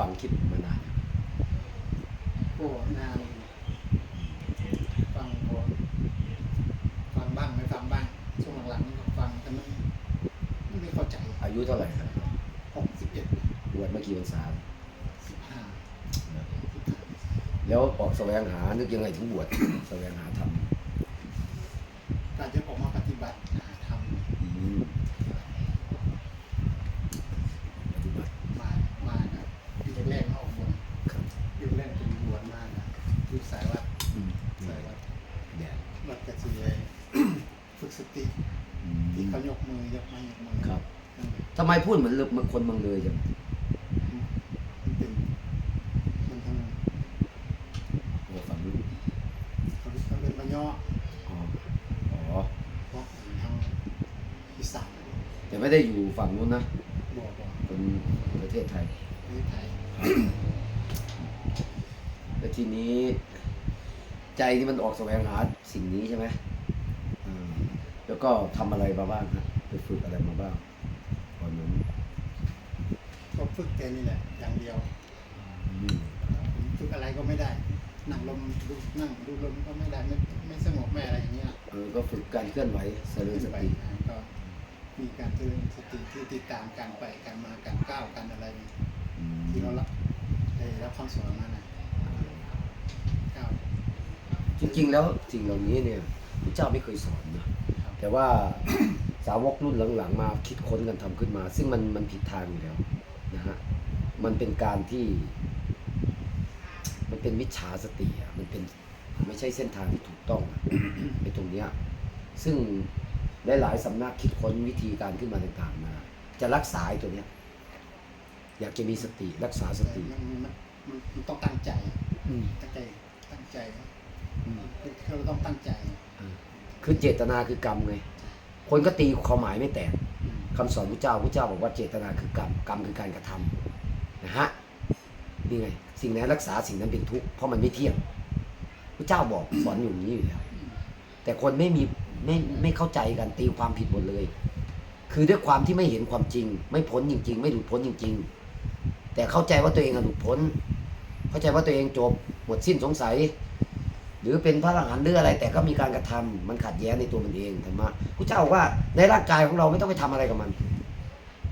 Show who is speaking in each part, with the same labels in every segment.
Speaker 1: ฟังคลิปมานาน
Speaker 2: โอ้นานฟังพอฟังบ้างไม่ฟังบ้างช่วงหลังๆนี่ก็ฟังแต่มันไม่เข้าใจ
Speaker 1: อายุเท่าไหร่ครับ
Speaker 2: หกสิบเอ็ด
Speaker 1: บวชมากี่พรรษา
Speaker 2: สิบห้า
Speaker 1: แล้วออกแสวงหานึกยังไงถึงบวช แสวงหาธรรม
Speaker 2: การจะออกมาปฏิบัติหาธรรม
Speaker 1: อืมปฏิบัติ
Speaker 2: มา มานะปีแรกๆมาออกบวช
Speaker 1: ครับ
Speaker 2: ปีแรกเป็นบวชมานะอยู่สายวัด
Speaker 1: อืม
Speaker 2: สายวัด
Speaker 1: แดด
Speaker 2: วัดกระเจีย ฝึกสติ
Speaker 1: อื
Speaker 2: ที่
Speaker 1: ม
Speaker 2: เขายกมือยกไม้ยกมือ
Speaker 1: ครับ
Speaker 2: นั่นแหละ
Speaker 1: ทำ ไมพูดเหมือนเลืมันคนเมืองเลยจัง
Speaker 2: มันเป็นมันทั้ง
Speaker 1: โอ้ฟังรู้
Speaker 2: เขาเขาเป็นมะย่อ
Speaker 1: อ๋ออ๋อ
Speaker 2: เพราะทางอีสาน
Speaker 1: แต่ไม่ได้อยู่ฝั่งนู้นนะ
Speaker 2: บอกว่า
Speaker 1: คนประเทศไทย
Speaker 2: ประเทศไทย
Speaker 1: แล้วทีนี้ ใจที่มันออกแสวงหาสิ่งนี้ใช่ไหมอืมแล้วก็ทำอะไรมาบ้างฮะไปฝึกอะไรมาบ้างตอนนั้น
Speaker 2: ก็ ฝึกแค่นี้แหละอย่างเดียว
Speaker 1: อืม
Speaker 2: ฝึกอะไรก็ไม่ได้ นั่งลมดูนั่งดูลมก็ไม่ได้ไม่ไม่สงบไม่อะไรอย่างเงี้ย
Speaker 1: เออก็ฝึกการเคลื่อนไหวเสริญส
Speaker 2: ไป
Speaker 1: ติ
Speaker 2: ก็มีการเตือนสติที่ติดตามการไปการมาการก้าวการอะไร
Speaker 1: อืม
Speaker 2: ที่เรารับได้รับคำสอนมานะก้าว
Speaker 1: จริงๆแล้วสิ่งเหล่านี้เนี่ยพระเจ้าไม่เคยสอนนะ
Speaker 2: ครับ
Speaker 1: แต่ว่าสาวกรุ่นหลังๆมาคิดค้นกันทำขึ้นมา ซึ่งมันมันผิดทางอยู่แล้ว นะฮะมันเป็นการที่ มันเป็นมิจฉาสติอะมันเป็นไม่ใช่เส้นทางที่ถูกต้องอะไอ้ตรงเนี้ยซึ่งหลายๆสำนักคิดค้นวิธีการขึ้นมาต่างๆมา จะรักษาไอ้ตัวเนี้ย อยากจะมีสติรักษาส
Speaker 2: แต่
Speaker 1: ติ
Speaker 2: มันมันมันมันต้องตั้งใจ
Speaker 1: อืม
Speaker 2: ตั้งใจตั้งใจ
Speaker 1: อืม
Speaker 2: คือเราต้องตั้งใจ
Speaker 1: คือเจตนาคือกรรมไงคนก็ตีความหมายไม่แตก
Speaker 2: อืม
Speaker 1: คำสอนพระเจ้าพระเจ้าบอกว่าเจตนาคือกรรมกรรมคือการกระทำนะฮะนี่ไงสิ่งไหนรักษาสิ่งนั้นเป็นทุกข์เพราะมันไม่เที่ยงพระเจ้าบอกสอนอยู่นี้อยู่แล้วแต่คนไม่มีไม่ไม่เข้าใจกันตีความผิดหมดเลย คือด้วยความที่ไม่เห็นความจริง ไม่พ้นจริง ๆ ไม่หลุดพ้นจริง ๆ แต่เข้าใจว่าตัวเองหลุดพ้น เข้าใจว่าตัวเองจบหมดสิ้นสงสัย หรือเป็นพระอรหันต์หรืออะไร แต่ก็มีการกระทำมันขัดแย้งในตัวมันเองธรรมะพระเจ้าบอกว่าในร่างกายของเราไม่ต้องไปทำอะไรกับมัน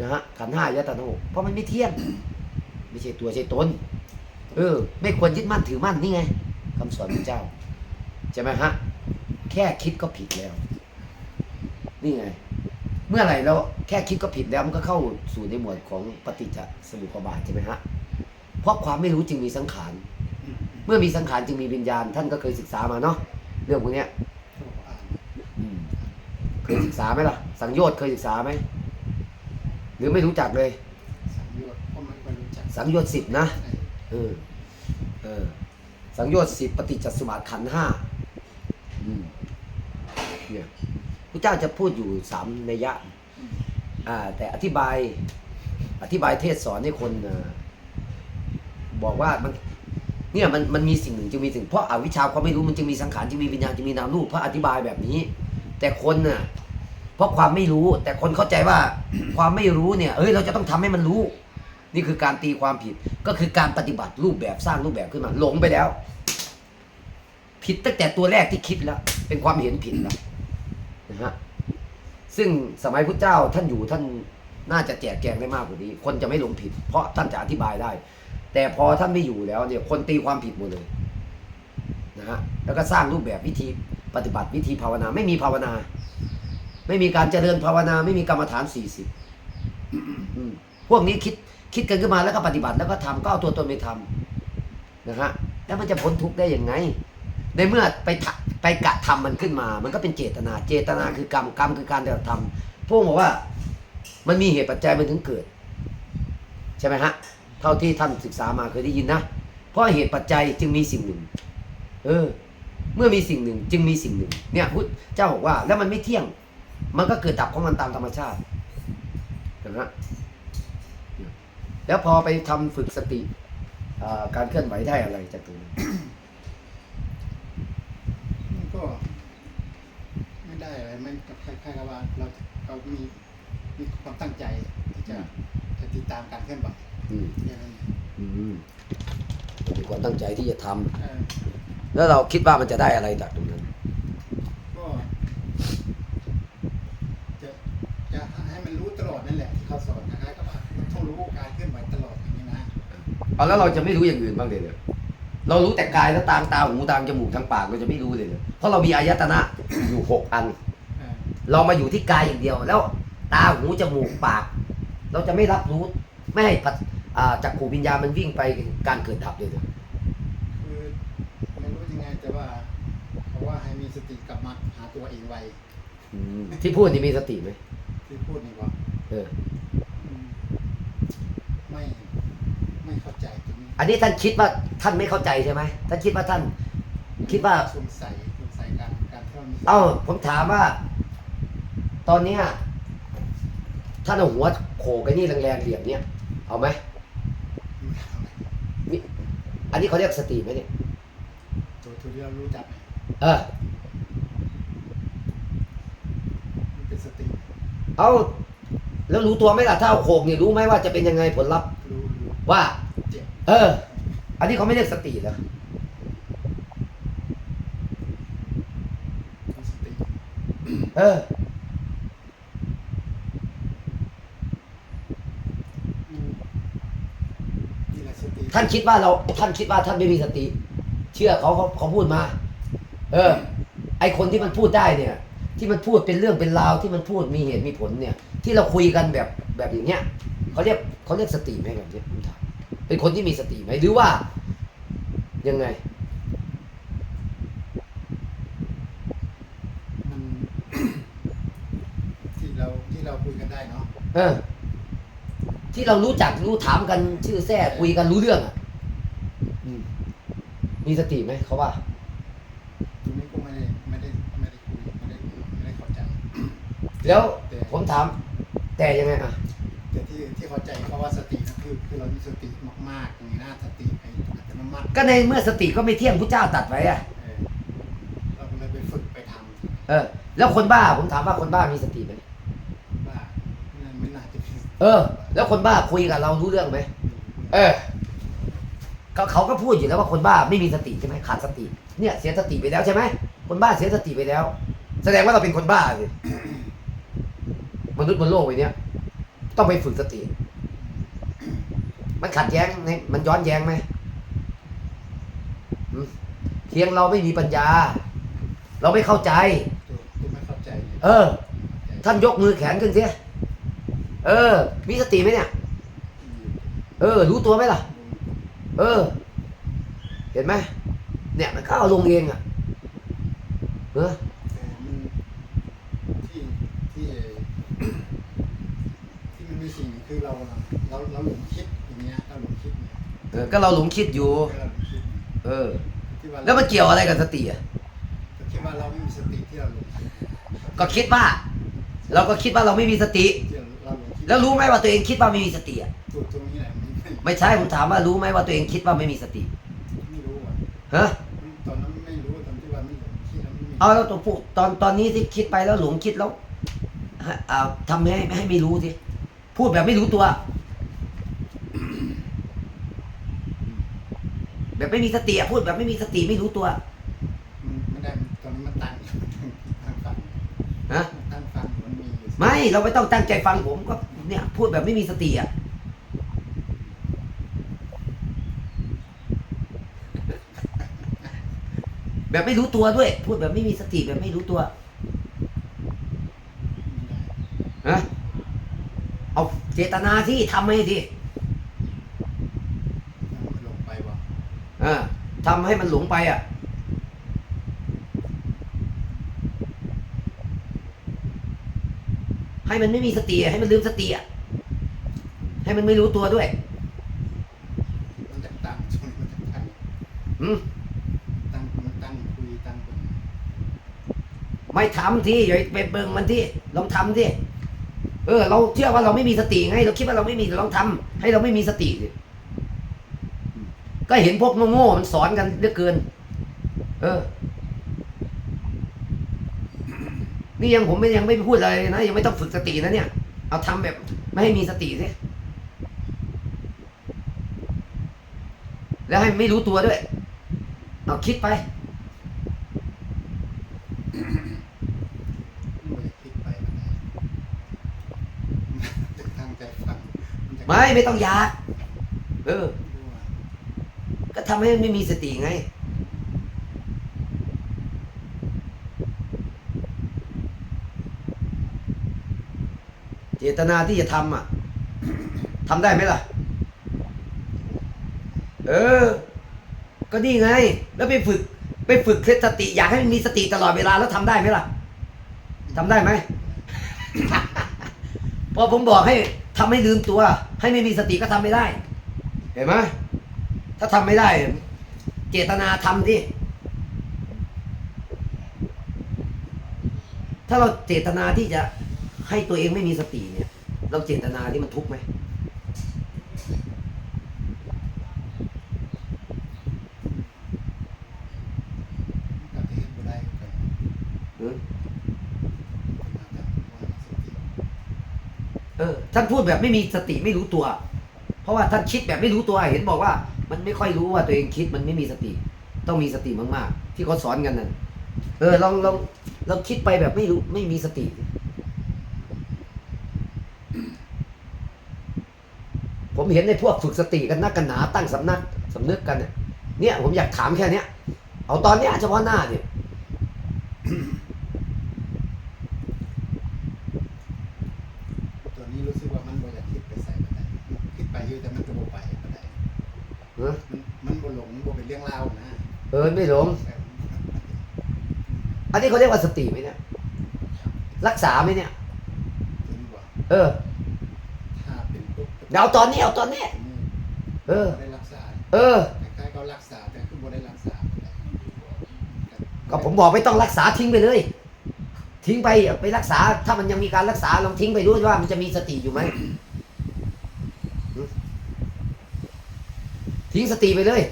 Speaker 1: นะฮะขันห้ายะตนะหกเพราะมันไม่เที่ยงไม่ใช่ตัวใช่ตนเออ ไม่ควรยึดมั่นถือมั่นนี่ไงคำสอนพระเจ้าใช่ไหมฮะแค่คิดก็ผิดแล้ว นี่ไง เมื่อไหร่เราแค่คิดก็ผิดแล้วมันก็เข้าสู่ในหมวดของปฏิจจสมุปบาทใช่ไหมฮะเพราะความไม่รู้จึงมีสังขาร เมื่อมีสังขารจึงมีวิญญาณ ท่านก็เคยศึกษามาเนาะเรื่องพวกเนี้ย
Speaker 2: เค
Speaker 1: ยศึกษาไหมล่ะ สังโยชน์เคยศึกษาไหมหรือไม่รู้จักเลย
Speaker 2: สังโยชน์ก็ไม่ค่อยรู้จัก
Speaker 1: สังโยชน์สิบนะ
Speaker 2: เออ
Speaker 1: เออสังโยชน์สิบปฏิจจสมุปบาทขันห้าเนี่ยพระเจ้าจะพูดอยู่สามนัยยะ
Speaker 2: อืม
Speaker 1: อ่าแต่อธิบายอธิบายเทศสอนให้คนบอกว่ามัน เนี่ยมันมันมีสิ่งหนึ่งจึงมีสิ่งเพราะอาวิชชาความไม่รู้มันจึงมีสังขารจึงมีวิญญาณจึงมีนามรูปพระอธิบายแบบนี้ แต่คนน่ะเพราะความไม่รู้ แต่คนเข้าใจว่าความไม่รู้เนี่ยเอ้ยเราจะต้องทำให้มันรู้ นี่คือการตีความผิดก็คือการปฏิบัติรูปแบบสร้างรูปแบบขึ้นมาหลงไปแล้ว ผิดตั้งแต่ตัวแรกที่คิดแล้ว เป็นความเห็นผิดแล้วนะฮะซึ่งสมัยพุทธเจ้าท่านอยู่ท่านน่าจะแจกแจงได้มากกว่านี้ คนจะไม่หลงผิด เพราะท่านจะอธิบายได้ แต่พอท่านไม่อยู่แล้วเนี่ยคนตีความผิดหมดเลยนะฮะแล้วก็สร้างรูปแบบวิธีปฏิบัติวิธีภาวนา ไม่มีภาวนา ไม่มีการเจริญภาวนา ไม่มีกรรมฐานสี่สิบพวกนี้คิดคิดกันขึ้นมาแล้วก็ปฏิบัติแล้วก็ทำก็เอาตัวตนไปทำนะฮะแล้วมันจะพ้นทุกข์ได้ยังไง ในเมื่อไปไปกระทำมันขึ้นมา มันก็เป็นเจตนา เจตนาคือกรรมกรรมคือการกระทำพวกบอกว่า มันมีเหตุปัจจัยมันถึงเกิด ใช่ไหมฮะ เท่าที่ท่านศึกษามาเคยได้ยินนะ เพราะเหตุปัจจัยจึงมีสิ่งหนึ่ง เออ เมื่อมีสิ่งหนึ่งจึงมีสิ่งหนึ่ง เนี่ยพุทธเจ้าบอกว่า แล้วมันไม่เที่ยง มันก็เกิดดับของมันตามธรรมชาตินะฮะแล้วพอไปทำฝึกสติการเคลื่อนไหวได้อะไรจากตรงนั้น
Speaker 2: มันก็ไม่ได้อะไรมันก็คล้ายๆกับว่าเราเรามีมีความตั้งใจที่จะจะติดตามการเคลื่อนไหว
Speaker 1: อืม
Speaker 2: แค่นั้นเอง
Speaker 1: อืมมีความตั้งใจที่จะทำ
Speaker 2: เออ
Speaker 1: แล้วเราคิดว่ามันจะได้อะไรจากตรงนั้น
Speaker 2: ก็จะจะให้มันรู้ตลอดนั่นแหละที่เขาสอนคล้ายๆกับว่ามันต้องรู้กายเคลื่อนไหวตลอดอย่างนี้นะ
Speaker 1: เอาแล้วเราจะไม่รู้อย่างอื่นบ้างเลยเหรอเรารู้แต่กายแล้วตางตาหูตางจมูกทางปากเราจะไม่รู้เลยเหรอเพราะเรามีอายตนะ อยู่หกอัน
Speaker 2: เออ
Speaker 1: เรามาอยู่ที่กายอย่างเดียว แล้วตาหูจมูกปาก เราจะไม่รับรู้ ไม่ให้ปั จอ่าจักขูวิญญาณมันวิ่งไปการเกิดดับเลยเหรอ
Speaker 2: คือไม่รู้ยังไงแต่ว่าเขาว่าให้มีสติกลับมาหาตัวเองไว
Speaker 1: อืมที่พูดนี่มีสติไหม
Speaker 2: ที่พูดนี่ว่า
Speaker 1: เออ
Speaker 2: อืมไม่ไม่เข้าใจตรงนี้
Speaker 1: อันนี้ท่านคิดว่าท่านไม่เข้าใจใช่ไหมท่านคิดว่าท่าน คิดว่า
Speaker 2: สงสัยสงสัยการการที่เรามีสติ
Speaker 1: เอ้าผมถามว่า ตอนเนี้ยท่านเอาหัวโขกไอ้นี่แรงๆเหลี่ยมเนี้ยเอาไหม อันนี้เขาเรียกสติไหมเนี่ย
Speaker 2: ตัวตัวที่เรารู้จักเนี่ย
Speaker 1: เออ
Speaker 2: มันเป็นสติ
Speaker 1: เอาแล้วรู้ตัวไหมล่ะถ้าเอาโขกเนี่ยรู้ไหมว่าจะเป็นยังไงผลลัพธ์
Speaker 2: รู้รู้
Speaker 1: ว่า
Speaker 2: เจ็บ
Speaker 1: เออ อันนี้เขาไม่เรียกสติเหรอ
Speaker 2: มีสติ
Speaker 1: เออ
Speaker 2: อืมนี่แหละสติ
Speaker 1: ท่านคิดว่าเราท่านคิดว่าท่านไม่มีสติ เชื่อเขาเขาเขาพูดมา เออ ไอคนที่มันพูดได้เนี่ย ที่มันพูดเป็นเรื่องเป็นราวที่มันพูดมีเหตุมีผลเนี่ย ที่เราคุยกันแบบแบบอย่างเงี้ยเขาเรียกเขาเรียกสติไหมแบบเนี้ยผมถามเป็นคนที่มีสติไหมหรือว่า ยังไง
Speaker 2: มันที่เราที่เราคุยกันได้เนาะ
Speaker 1: เออ ที่เรารู้จักรู้ถามกันชื่อแท้คุยกันรู้เรื่องอะอืมมีสติไหมเขาว่า
Speaker 2: ตรงนี้ก็ไม่ได้ไม่ได้ไม่ได้คุยไม่ได้ไม่ได้เข้าใจ
Speaker 1: แล้วผมถาม แต่ยังไงอะ
Speaker 2: แต่ที่ที่เข้าใจเขาว่าสตินะคือคือเรามีสติมากๆอย่างนี้นะสติไอ้อัตโนมัติ
Speaker 1: ก็ในเมื่อสติก็ไม่เที่ยงพระเจ้าตัดไว้อะ
Speaker 2: เออเราก็เลยไปฝึกไปท
Speaker 1: เออ แล้วคนบ้าผมถามว่าคนบ้ามีสติไหมำ
Speaker 2: ว่านั่นไม่น่าจะ เป็น
Speaker 1: เออ แล้วคนบ้าคุยกับเรารู้เรื่องไหมเออเขาเขาก็พูดอยู่แล้วว่าคนบ้าไม่มีสติใช่ไหมขาดสติ เนี่ย เสียสติไปแล้วใช่ไหมคนบ้าเสียสติไปแล้ว แสดงว่าเราเป็นคนบ้าสิมนุษย์บนโลกใบเนี้ยต้องไปฝึกสติ มันขัดแย้งไหมมันย้อนแย้งไหมอืมเพียงเราไม่มีปัญญา เราไม่เข้าใจ
Speaker 2: ตัวตัวไม่เข้าใจเนี่ย
Speaker 1: เออ ท่านยกมือแขนขึ้นสิ เออ มีสติไหมเนี่ย เออ รู้ตัวไหมล่ะ เออ เห็นไหมเนี่ยมันก็เอาลงเองอะเออ
Speaker 2: แต่มันที่ที่ที่มันมีสิ่งคือเราเราเราหลงคิดอย่างเงี้ยเราหลงคิดเนี่ย
Speaker 1: เออก็เราหลงคิดอยู่
Speaker 2: เราหลงคิดเนี่ย
Speaker 1: เออ
Speaker 2: ที่ว่า
Speaker 1: แล้วมันเกี่ยวอะไรกับสติอะ
Speaker 2: เราคิดว่าเราไม่มีสติที่เราหลงคิด
Speaker 1: ก็คิดว่า เราก็คิดว่าเราไม่มีสติ
Speaker 2: ที่เราหลงคิด
Speaker 1: แล้วรู้ไหมว่าตัวเองคิดว่าไม่มีสติอะ
Speaker 2: ตัวตรงนี้แหละมันไม่
Speaker 1: ไม่ใช่ผมถามว่ารู้ไหมว่าตัวเองคิดว่าไม่มีสติ
Speaker 2: ไม่รู้อะ
Speaker 1: ฮะ
Speaker 2: ตอนนั้นไม่รู้ตอนที่ว่าไม่หลงคิดแล้วไม่มี
Speaker 1: เอาแล้วตัวพูดตอนตอนนี้ที่คิดไปแล้วหลงคิดแล้วฮะอ่าทำให้ให้ไม่รู้สิพูดแบบไม่รู้ตัว แบบไม่มีสติอะพูดแบบไม่มีสติไม่รู้ตัว
Speaker 2: มันไม่ได้ตอนนี้มันตั้งตั้งฟัง
Speaker 1: ฮะ
Speaker 2: ตั้งฟังมันมีอยู่
Speaker 1: ไม่เราไม่ต้องตั้งใจฟังผมก็ เนี่ย พูดแบบไม่มีสติอะแบบไม่รู้ตัวด้วย พูดแบบไม่มีสติแบบไม่รู้ตัวฮะเอาเจตนาที่ทำให้ดิ
Speaker 2: มันหลงไปว่ะ
Speaker 1: อ่าทำให้มันหลงไปอะ ให้มันไม่มีสติอะให้มันลืมสติอะให้มันไม่รู้ตัวด้วย
Speaker 2: มันจะตั้งช่วงมันจะตั้ง
Speaker 1: อืม
Speaker 2: ตั้งมันตั้งคุยตั้งคน
Speaker 1: ไม่ทำที่อย่าไปเบิ่งมันที่ลองทำที่เออ เราเชื่อว่าเราไม่มีสติไง เราคิดว่าเราไม่มีลองทำให้เราไม่มีสติสิก็เห็นพวกโง่ๆมันสอนกันเหลือเกิน เออ นี่ยังผมไม่ยังไม่พูดอะไรนะยังไม่ต้องฝึกสตินะเนี่ย เอาทำแบบไม่ให้มีสติสิแล้วให้ไม่รู้ตัวด้วย เอาคิดไป
Speaker 2: ไม่ได้คิดไปมันไหนจะตั้งใจฟังนจะ
Speaker 1: ไม่ไม่ต้องอยาก เออ
Speaker 2: รู้ว่า
Speaker 1: ก็ทำให้ไม่มีสติไง ตนาที่จะทำอะทำได้ไหมล่ะ เออ ก็นี่ไง แล้วไปฝึก ไปฝึกเคล็ดสติ อยากให้มันมีสติตลอดเวลาแล้วทำได้ไหมล่ะทำได้ไหมพอผมบอกให้ทำให้ลืมตัว ให้ไม่มีสติก็ทำไม่ได้ เห็นไหมถ้าทำไม่ได้ เจตนาทำดิถ้าเราเจตนาที่จะให้ตัวเองไม่มีสติ เนี่ยเราเจตนาที่มันทุกข์ไหม
Speaker 2: กับที่เห็นบ่ได้ก็
Speaker 1: เออ
Speaker 2: น่าจะว่าสติ
Speaker 1: เออท่านพูดแบบไม่มีสติไม่รู้ตัว เพราะว่าท่านคิดแบบไม่รู้ตัว เห็นบอกว่า มันไม่ค่อยรู้ว่าตัวเองคิดมันไม่มีสติ ต้องมีสติมากๆ ที่เขาสอนกันนั่นเออลองลองลองคิดไปแบบไม่รู้ไม่มีสติ ผม เห็นในพวกฝึกสติกันนักกันหนาตั้งสำนักสำนึกกันเนี่ยเนี่ยผมอยากถามแค่เนี้ย เอาตอนเนี้ยเฉพาะหน้าเนี่ย
Speaker 2: ตัวนี้รู้สึกว่ามันบ่อยากคิดไปใส่บ่ได้คิดไปอยู่แต่มันก็บ่ไปบ่ได้
Speaker 1: เออ
Speaker 2: มันมันบ่หลงบ่เป็นเรื่องราวนะ
Speaker 1: เออไม่หลง
Speaker 2: แต่
Speaker 1: อันนี้เขาเรียกว่าสติไหมเนี่ย รักษาไหมเนี่ย
Speaker 2: ถึงว่า
Speaker 1: เออ
Speaker 2: ถ้า เป็นปุ๊บ
Speaker 1: เดี๋ยวเอาตอนนี้เอาตอนนี้ เออ
Speaker 2: บ่ได้รักษา
Speaker 1: เออ
Speaker 2: คล้ายๆเขารักษาแต่คือบ่ได้รักษาบ่ได้
Speaker 1: ก็ผมบอกไม่ต้องรักษาทิ้งไปเลย ทิ้งไปอย่าไปรักษา ถ้ามันยังมีการรักษาลองทิ้งไปด้วยว่ามันจะมีสติอยู่ไหมหืมทิ้งสติไปเลย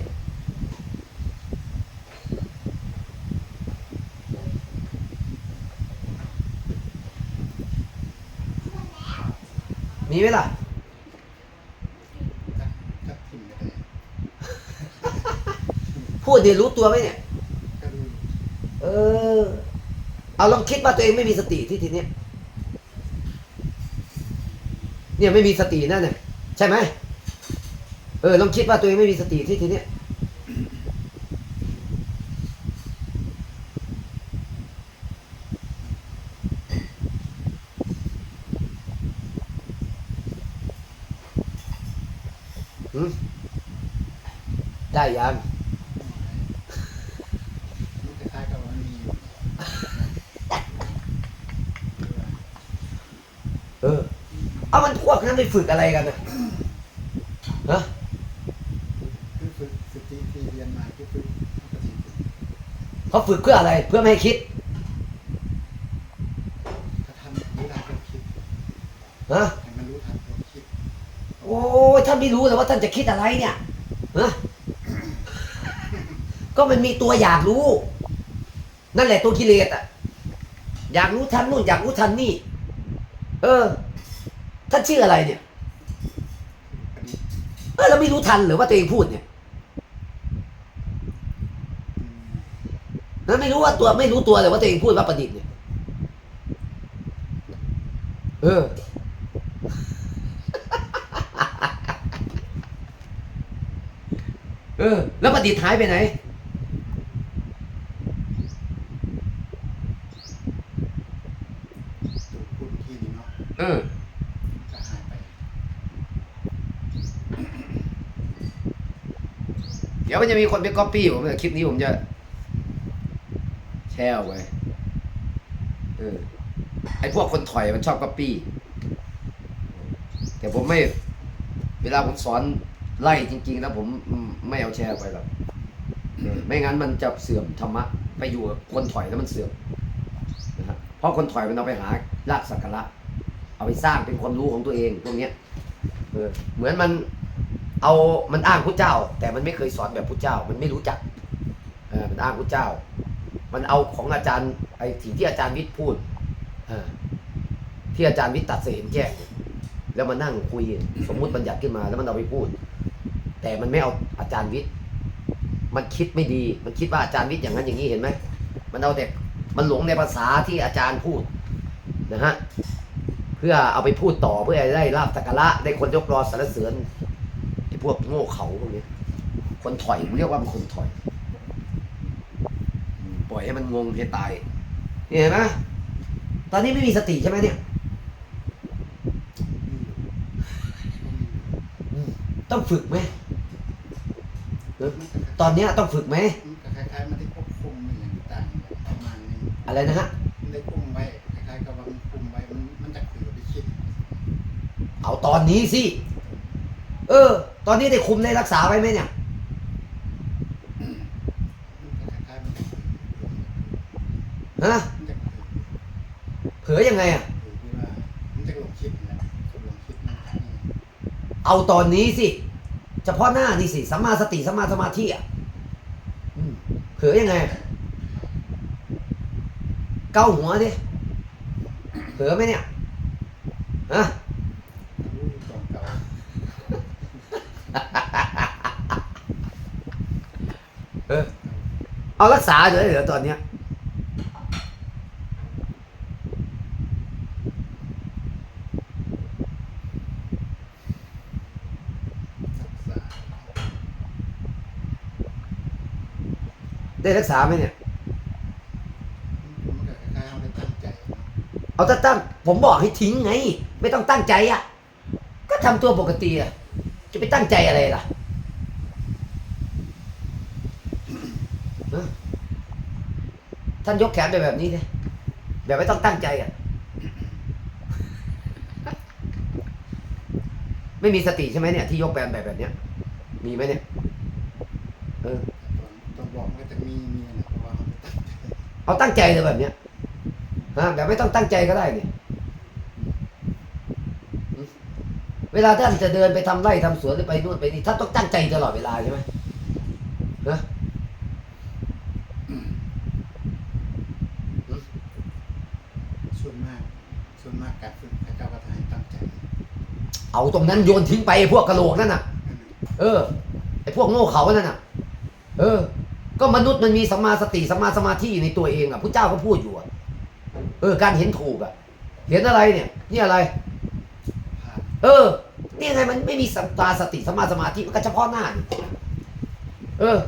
Speaker 1: มีไหมล่ะ
Speaker 2: จักจักทิ่มไปได้
Speaker 1: พูดเดี๋ยวรู้ตัวไหมเนี่ย เออ เอาลองคิดว่าตัวเองไม่มีสติที่ทีเนี้ยเนี่ยไม่มีสตินั่นเนี่ยใช่ไหมเออลองคิดว่าตัวเองไม่มีสติที่ทีเนี้ยได้ยัง
Speaker 2: มันคล้ายๆกับว่ามันมีอยู่
Speaker 1: เออ เอา มันพวกนั้นไปฝึกอะไรกันนะฮะ
Speaker 2: คือฝึกสติที่เรียนมาคือฝึก
Speaker 1: เขาฝึกเพื่ออะไร เพื่อไม่ให้คิด
Speaker 2: ถ้าทำรู้ทันความคิด
Speaker 1: ฮะ
Speaker 2: ให้มันรู้ทันความคิด
Speaker 1: โอ้ยท่านไม่รู้เลยว่าท่านจะคิดอะไรเนี่ยฮะก็มันมีตัวอยากรู้ นั่นแหละตัวกิเลสอะ อยากรู้ทันนู่นอยากรู้ทันนี่ เออ ท่านชื่ออะไรเนี่ยเออเราไม่รู้ทันหรือว่าตัวเองพูดเนี่ย
Speaker 2: อืม
Speaker 1: แล้วไม่รู้ว่าตัวไม่รู้ตัวเลยว่าตัวเองพูดว่าประดิษฐ์เนี่ย เออ เออ แล้วประดิษฐ์หายไปไหน
Speaker 2: ตัวพูดที่นี่เนาะ
Speaker 1: เออ
Speaker 2: ก็หายไป
Speaker 1: เดี๋ ยวมันจะมีคนไปก๊อปปี้ผมเนี่คลิปนี้ผมจะแชร์ไว้เออไอพวกคนถอยมันชอบก๊อปปี้ แต่ผมไม่ เวลาผมสอนไล่จริง ๆ แล้วผมไม่เอาแชร์ไปหรอกเออไม่งั้นมันจะเสื่อมธรรมะ ไปอยู่กับคนถอยแล้วมันเสื่อมนะฮะเพราะคนถอยมันเอาไปหารากสักการะเอาไปสร้างเป็นความรู้ของตัวเองพวกเนี้ยเออเหมือนมัน เอามันอ้างพระเจ้า แต่มันไม่เคยสอนแบบพระเจ้า มันไม่รู้จักเออมันอ้างพระเจ้า มันเอาของอาจารย์ไอ้สิ่งที่อาจารย์วิทย์พูดอที่อาจารย์วิทย์ตัดเสนแจ้งแล้วมานั่งคุยสมมุติบัญญัติขึ้นมา แล้วมันเอาไปพูด แต่มันไม่เอาอาจารย์วิทย์มันคิดไม่ดี มันคิดว่าอาจารย์วิทย์อย่างนั้นอย่างนี้เห็นไหมมันเอาแต่มันหลงในภาษาที่อาจารย์พูดนะฮะเพื่อเอาไปพูดต่อเพื่อให้ได้ลาบสักการะได้คนยกรอสรรเสริญไอ้ พวกโง่เขาพวกนี้คนถอยผมเรียกว่าเป็นคนถอย ปล่อยให้มันงงให้ตายนี่เห็นไหมตอนนี้ไม่มีสติใช่ไหมเนี่ยต้องฝึกไหมเออตอนเนี้ยต้องฝึกไหม
Speaker 2: มันก็คล้ายๆมันได้ควบคุมอย่างต่างๆประมาณนี้
Speaker 1: อะไรนะฮะ
Speaker 2: มันได้คุมไว้คล้ายๆกับว่ามันคุมไว้มันมันจะถือไปคิด
Speaker 1: เอาตอนนี้สิ เออ ตอนนี้ได้คุมได้รักษาไว้ไหมเนี่ย ฮะ
Speaker 2: มันจะถือ
Speaker 1: เผลอยังไงอะ เอาตอนนี้สิ เฉพาะหน้านี่สิสัมมาสติสัมมาสมาธิอะเผลอยังไง เก้าหัวดิเผลอไหมเนี่ย ฮะ
Speaker 2: รู้อยู่ตรงเก่า
Speaker 1: เออ เอารักษาเลยเหรอตอนเนี้ยได้รักษาไหมเนี่ย
Speaker 2: มันก็คล้ายๆเขาได้ตั้งใจเนาะ
Speaker 1: เอาถ้าตั้งผมบอกให้ทิ้งไง ไม่ต้องตั้งใจอะ ก็ทำตัวปกติอะ จะไปตั้งใจอะไรล่ะฮะท่านยกแขนไปแบบนี้เลยแบบไม่ต้องตั้งใจอะ ไม่มีสติใช่ไหมเนี่ย ที่ยกแบนแบบแบบเนี้ย มีไหมเนี่ย เออ
Speaker 2: ตอนตอนบอกมันก็จะมีมีนะเพราะว่าเขาได้ตั้งใจ
Speaker 1: เอาตั้งใจเลยแบบเนี้ยฮะแบบไม่ต้องตั้งใจก็ได้เนี่ยอืม เวลาท่านจะเดินไปทำไร่ทำสวนหรือไปนู่นไปนี่ท่านต้องตั้งใจตลอดเวลาใช่ไหมฮะ
Speaker 2: ส่วนมากส่วนมากการฝึกพระเจ้าประทานให้ตั้งใจ
Speaker 1: เอาตรงนั้นโยนทิ้งไปไอ้พวกกระโหลกนั่นน่ะ เออไอ้พวกโง่เขานั่นน่ะ เออ ก็มนุษย์มันมีสัมมาสติสัมมาสมาธิอยู่ในตัวเองอะพระเจ้าก็พูดอยู่อะเออ การเห็นถูกอะ เห็นอะไรเนี่ย นี่อะไร
Speaker 2: ผ่าน
Speaker 1: เออ นี่ไงมันไม่มีสัมตาสติสมมาสมาธิมันก็เฉพาะหน้านี่เออ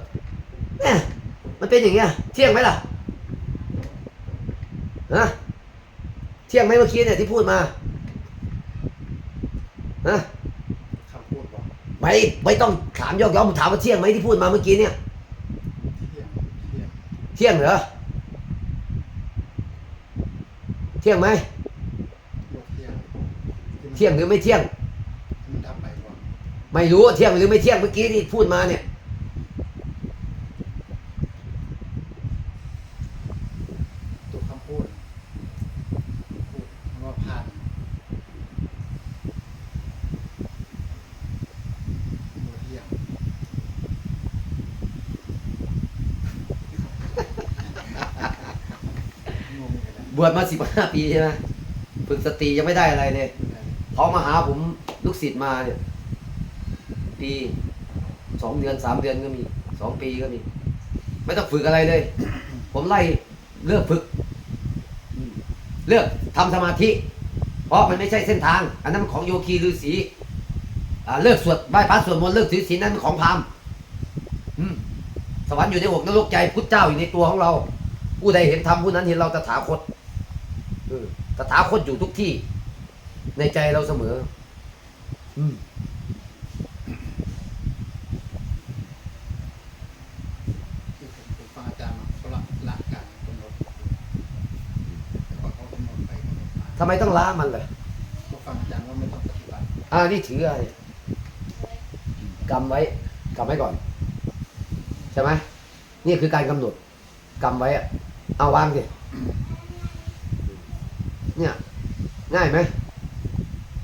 Speaker 1: เนี่ยมันเป็นอย่างเงี้ย เที่ยงไหมล่ะฮะเที่ยงไหมเมื่อกี้เนี่ยที่พูดมาฮะ
Speaker 2: คำพูดบอก
Speaker 1: ไม่ไม่ต้องถามยอกย้อมถามว่าเที่ยงไหมที่พูดมาเมื่อกี้เนี่ย
Speaker 2: เที่ยงเที่ยง
Speaker 1: เที่ยงเหรอ เที่ยงไหม
Speaker 2: บทเที่ยง
Speaker 1: เที่ยงหรือไม่เที่ยง
Speaker 2: มันทำไปก่อน
Speaker 1: ไม่รู้เที่ยงหรือไม่เที่ยงเมื่อกี้ที่พูดมาเนี่ย
Speaker 2: ตัวคำพูดพูดคำว่าผ่านบทเที่ยงงงกัน
Speaker 1: บวชมาสิบห้าปีใช่ไหมฝึกสติยังไม่ได้อะไรเลยเขามาหาผมลูกศิษย์มาเนี่ย ปีสองเดือนสามเดือนก็มีสองปีก็มี ไม่ต้องฝึกอะไรเลย ผมไล่เลือกฝึก เลือกทำสมาธิ เพราะมันไม่ใช่เส้นทาง อันนั้นมันของโยคีฤาษีเลิกสวดไหว้พระสวดมนต์เลิกถือศีลนั้นมันของพราหมณ์สวรรค์อยู่ในอกนรกใจพุทธเจ้าอยู่ในตัวของเรา ผู้ใดเห็นธรรมผู้นั้นเห็นเราตถาคตตถาคตอยู่ทุกที่ ในใจเราเสมอ อืม
Speaker 2: คือผมฟังอาจารย์มาเขาละละการกำหนดแต่พอเขากำหนดไปกำหนดมา
Speaker 1: ทำไมต้องล้ามันเลย
Speaker 2: ก็ฟังอาจารย์ว่าไม่ต้องปฏิบัติ
Speaker 1: อ่านี่ถืออะไรกำไว้กำไว้ก่อน ใช่ไหมนี่คือการกำหนดกำไว้อะเอาวางสิเนี่ย ง่ายไหม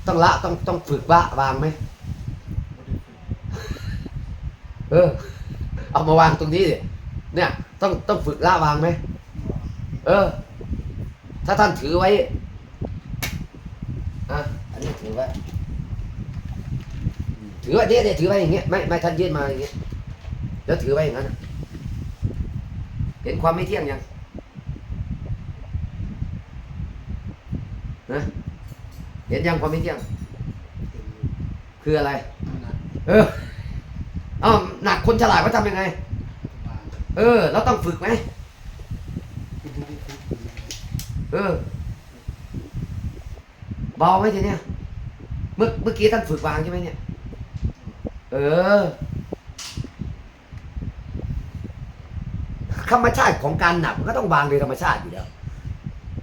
Speaker 1: ต้องละต้องต้องฝึกละวางไหม
Speaker 2: ไม่ได้ฝึก
Speaker 1: เออ เอามาวางตรงนี้ดิเนี่ย ต้องต้องฝึกละวางไหมเออ ถ้าท่านถือไว้ อะ อันนี้ถือไว้ ถือไว้เนี่ยเนี่ยถือไว้อย่างเงี้ยไม่ไม่ท่านยื่นมาอย่างเงี้ยแล้วถือไว้อย่างนั้นเห็นความไม่เที่ยงยังนะเห็นยังความไม่เที่ยง คืออะไร เออเอ้าหนักคนฉลาดเขาทำยังไง เออเราต้องฝึกไหมเออเบาไหมทีเนี้ยเมื่อเมื่อกี้ท่านฝึกวางใช่ไหมเนี่ย เออ ธรรมชาติของการหนักมันก็ต้องวางโดยธรรมชาติอยู่แล้ว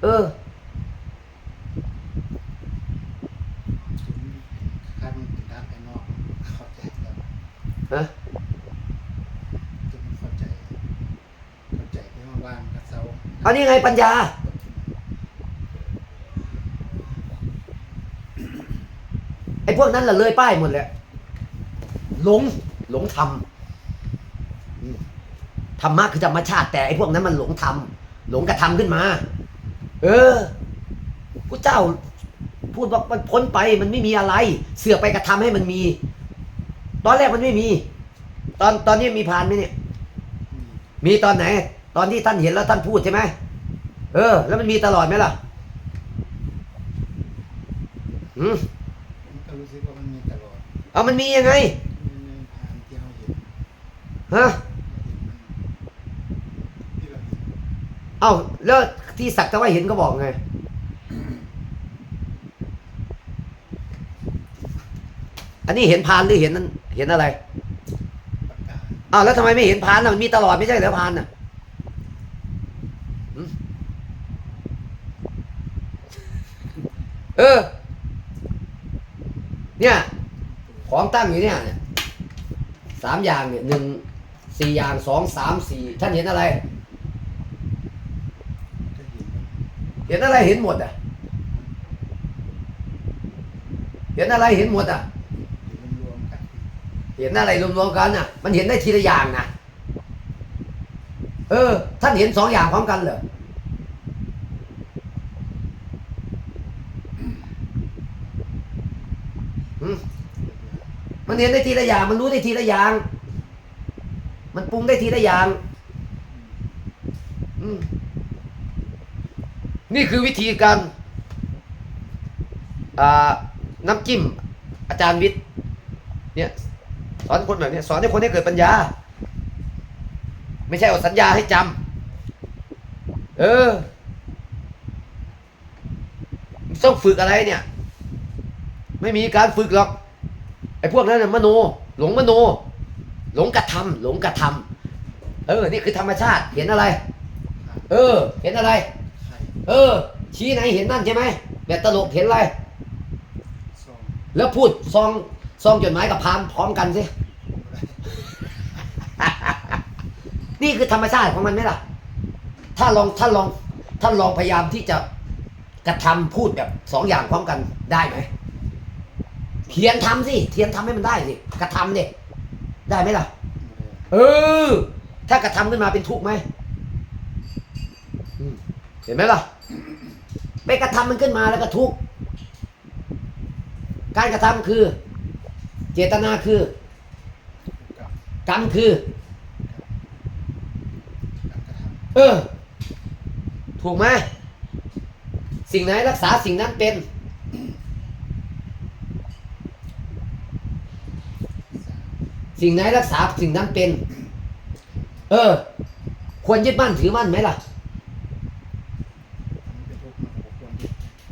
Speaker 1: เออ
Speaker 2: คาดมันเป็นด้านภายนอกเข้าใจแล้ว
Speaker 1: ฮะ
Speaker 2: จนเข้าใจเข้าใจที่ว่าว่างกับเสา
Speaker 1: อันนี้ไงปัญญา ไอ้พวกนั้นละเลยป้ายหมดเลย หลงหลงธรรมอืมธรรมะคือธรรมชาติ แต่ไอ้พวกนั้นมันหลงธรรมหลงกระทำขึ้นมา เออพระเจ้าพูดว่ามันพ้นไปมันไม่มีอะไร เสือกไปกระทำให้มันมี ตอนแรกมันไม่มี ตอนตอนนี้มีพานไหมเนี่ย
Speaker 2: อืม
Speaker 1: มีตอนไหน ตอนที่ท่านเห็นแล้วท่านพูดใช่ไหมเออ แล้วมันมีตลอดไหมล่ะอืม
Speaker 2: มันก็รู้สึกว่ามันมีตลอด
Speaker 1: เอามันมียังไง
Speaker 2: มีในทางที่เราเห็น
Speaker 1: ฮะ
Speaker 2: เราเห็น
Speaker 1: เอาแล้วที่สักแต่ว่าเห็นก็บอกไงอันนี้เห็นพานหรือเห็นนั้นเห็นอะไรอ้าวแล้วทำไมไม่เห็นพานน่ะมันมีตลอดไม่ใช่เหรอพานน่ะเออ เนี่ย ของตั้งอยู่เนี่ยสามอย่างเนี่ยหนึ่ง สี่อย่างสองสามสี่ท่านเห็นอะไร
Speaker 2: เห็น
Speaker 1: อะไรเห็นหมดอะ เห็นอะไรเห็นหมดอะ
Speaker 2: เห็น
Speaker 1: อะไรรวมๆกันอะ มันเห็นได้ทีละอย่างนะเออ ท่านเห็นสองอย่างพร้อมกันเหรอมันเห็นได้ทีละอย่าง มันรู้ได้ทีละอย่าง มันปรุงได้ทีละอย่างนี่คือวิธีการน้ำจิ้มอาจารย์วิทย์เนี่ยสอนคนแบบนี้สอนให้คนให้เกิดปัญญา ไม่ใช่เอาสัญญาให้จำเออ ต้องฝึกอะไรเนี่ย ไม่มีการฝึกหรอกไอ้พวกนั้นน่ะมโน หลงมโน หลงกระทำหลงกระทำเออ นี่คือธรรมชาติเห็นอะไร เออ เห็นอะไร
Speaker 2: ไข่
Speaker 1: เออ ชี้ไหนเห็นนั่นใช่ไหมแบบตลกเห็นอะไร
Speaker 2: ซอง
Speaker 1: แล้วพูดซองซองจดหมายกับพามพร้อมกันสิ นี่คือธรรมชาติของมันไหมล่ะ ถ้าลองถ้าลองถ้าลองพยายามที่จะกระทำพูดแบบสองอย่างพร้อมกันได้ไหมเทียนทำสิเทียนทำให้มันได้สิกระทำเนี่ย ได้ไหมล่ะ เออ ถ้ากระทำขึ้นมาเป็นทุกข์ไหมอืมเห็นไหมล่ะ ไปกระทำมันขึ้นมาแล้วก็ทุกข์การกระทำคือ เจตนาคือ
Speaker 2: กับ
Speaker 1: กรรมคือ
Speaker 2: การกระท
Speaker 1: เออ ถูกไหมสิ่งไหนรักษาสิ่งนั้นเป็นำ
Speaker 2: สาม
Speaker 1: สิ่งไหนรักษาสิ่งนั้นเป็น เออ ควรยึดมั่นถือมั่นไหมล่ะ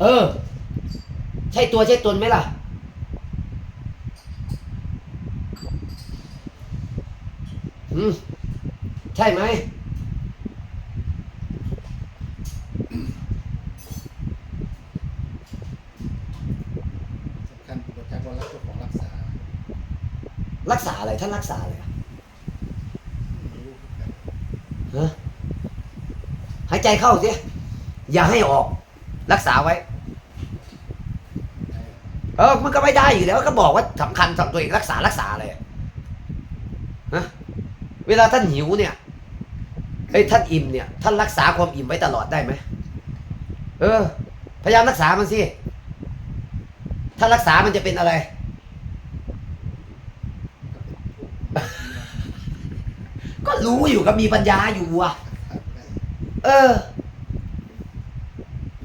Speaker 2: เอ
Speaker 1: อ ใช่ตัวใช่ตนไหมล่ะ อืม ใช่ไหม
Speaker 2: สำคัญคือประจักษ์ว่ารักเจ้าของรักษา
Speaker 1: รักษาอะไรท่านรักษาอะไรฮะหายใจเข้าสิอย่าให้ออก รักษาไว้ เออมันก็ไม่ได้อยู่แล้วก็บอกว่าสำคัญสำหรับตัวเองรักษารักษาอะไรอะฮะเวลาท่านหิวเนี่ยเอ้ยท่านอิ่มเนี่ย ท่านรักษาความอิ่มไว้ตลอดได้ไหมเออ พยายามรักษามันสิถ้ารักษามันจะเป็นอะไร
Speaker 2: ก็เป็นทุกข์
Speaker 1: ก็ รู้อยู่ก็มีปัญญาอยู่อะ
Speaker 2: ครับ
Speaker 1: เออ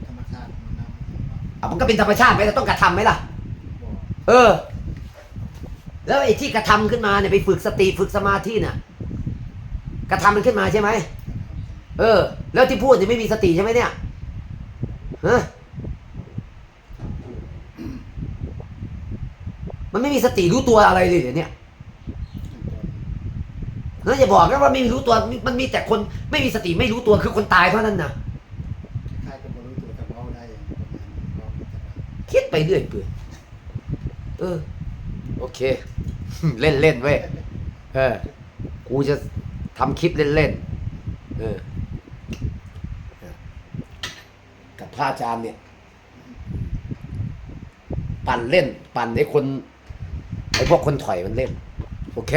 Speaker 2: ธรรมชาติมันนำ
Speaker 1: อะมันก็เป็นธรรมชาติไหมเราต้องกระทำไหมล่ะ
Speaker 2: บอก
Speaker 1: เออ แล้วไอ้ที่กระทำขึ้นมาเนี่ยไปฝึกสติฝึกสมาธิน่ะ กระทำมันขึ้นมาใช่ไหม เออ แล้วที่พูดเนี่ยไม่มีสติใช่ไหมเนี่ยฮะมันไม่มีสติรู้ตัวอะไรเลยเดี๋ยวนี้ แล้วอย่าบอกนะว่าไม่มีรู้ตัวมันมีแต่คนไม่มีสติไม่รู้ตัวคือคนตายเท่านั้นนะ
Speaker 2: คล้ายๆกับบ่รู้ตัวแต่เว้าได้อย่างประมาณนี้เว้าแต่ว่า
Speaker 1: คิดไปเรื่อยเปื่อยเออ โอเค เล่นเล่นๆเว้ยเออ กูจะทำคลิปเล่นๆเออกับพระอาจารย์เนี่ย ปั่นเล่น ปั่นไอ้คนไอ้พวกคนถอยมันเล่น โอเค